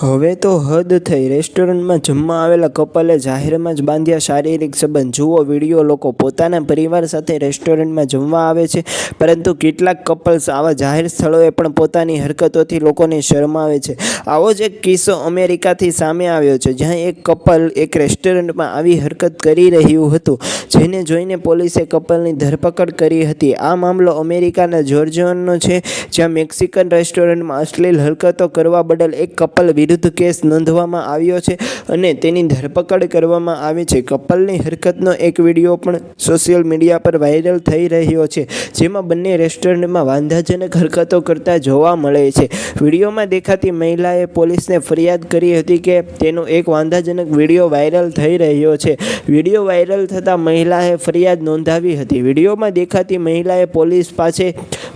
હવે તો હદ થઈ. રેસ્ટોરન્ટમાં જમવા આવેલા કપલે જાહેરમાં જ બાંધ્યા શારીરિક સંબંધ. જુઓ વીડિયો, લોકો પોતાના પરિવાર સાથે રેસ્ટોરન્ટમાં જમવા આવે છે, પરંતુ કેટલાક કપલ્સ આવા જાહેર સ્થળોએ પણ પોતાની હરકતોથી લોકોને શરમાવે છે. આવો જ એક કિસ્સો અમેરિકાથી સામે આવ્યો છે, જ્યાં એક કપલ એક રેસ્ટોરન્ટમાં આવી હરકત કરી રહ્યું હતું, જેને જોઈને પોલીસે કપલની ધરપકડ કરી હતી. આ મામલો અમેરિકાના જોર્જિયનનો છે, જ્યાં મેક્સિકન રેસ્ટોરન્ટમાં અશ્લીલ હરકતો કરવા બદલ એક કપલ વિરુદ્ધ કેસ નોંધવામાં આવ્યો છે અને તેની ધરપકડ કરવામાં આવી છે. કપલની હરકતનો એક વીડિયો પણ સોશિયલ મીડિયા પર વાયરલ થઈ રહ્યો છે, જેમાં બંને રેસ્ટોરન્ટમાં વાંધાજનક હરકતો કરતા જોવા મળે છે. વિડીયોમાં દેખાતી મહિલાએ પોલીસને ફરિયાદ કરી હતી કે તેનો એક વાંધાજનક વીડિયો વાયરલ થઈ રહ્યો છે. વીડિયો વાયરલ થતાં મહિલાએ ફરિયાદ નોંધાવી હતી. વિડીયોમાં દેખાતી મહિલાએ પોલીસ પાસે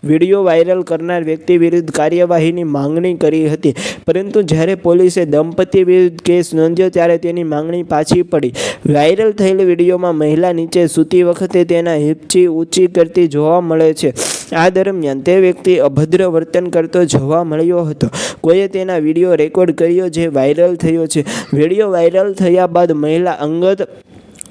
વીડિયો વાયરલ કરનાર વ્યક્તિ વિરુદ્ધ કાર્યવાહીની માંગણી કરી હતી. પરંતુ જ્યારે પોલીસે દંપતી વિરુદ્ધ કેસ નોંધ્યો ત્યારે તેની માંગણી પાછી પડી. વાયરલ થયેલ વિડીયોમાં મહિલા નીચે સૂતી વખતે તેના હિપચી ઊંચી કરતી જોવા મળે છે. આ દરમિયાન તે વ્યક્તિ અભદ્ર વર્તન કરતો જોવા મળ્યો હતો. કોઈએ તેના વીડિયો રેકોર્ડ કર્યો જે વાયરલ થયો છે. વીડિયો વાયરલ થયા બાદ મહિલા અંગત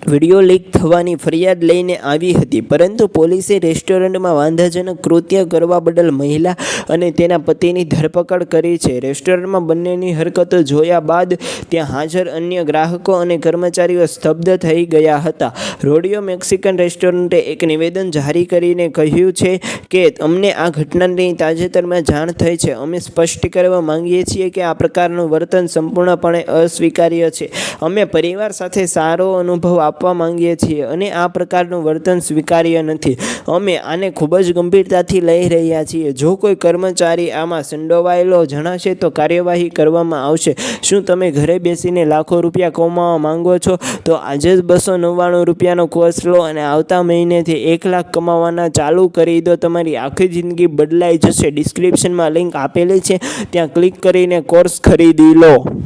વીડિયો લીક થવાની ફરિયાદ લઈને આવી હતી, પરંતુ પોલીસે રેસ્ટોરન્ટમાં વાંધાજનક કૃત્ય કરવા બદલ મહિલા અને તેના પતિની ધરપકડ કરી છે. રેસ્ટોરન્ટમાં બંનેની હરકતો જોયા બાદ ત્યાં હાજર અન્ય ગ્રાહકો અને કર્મચારીઓ સ્તબ્ધ થઈ ગયા હતા. રોડિયો મેક્સિકન રેસ્ટોરન્ટે એક નિવેદન જારી કરીને કહ્યું છે કે અમને આ ઘટનાની તાજેતરમાં જાણ થઈ છે. અમે સ્પષ્ટ કરવા માંગીએ છીએ કે આ પ્રકારનું વર્તન સંપૂર્ણપણે અસ્વીકાર્ય છે. અમે પરિવાર સાથે સારો અનુભવ આપવા માંગીએ છીએ અને આ પ્રકારનું વર્તન સ્વીકાર્ય નથી. અમે આને ખૂબ જ ગંભીરતાથી લઈ રહ્યા છીએ. જો કોઈ કર્મચારી આમાં સંડોવાયેલો જણાશે તો કાર્યવાહી કરવામાં આવશે. શું તમે ઘરે બેસીને લાખો રૂપિયા કમાવા માંગો છો? તો આજે જ બસો નવ્વાણું રૂપિયાનો કોર્સ લો અને આવતા મહિનેથી એક લાખ કમાવાના ચાલુ કરી દો. તમારી આખી જિંદગી બદલાઈ જશે. ડિસ્ક્રિપ્શનમાં લિંક આપેલી છે. ત્યાં ક્લિક કરીને કોર્સ ખરીદી લો.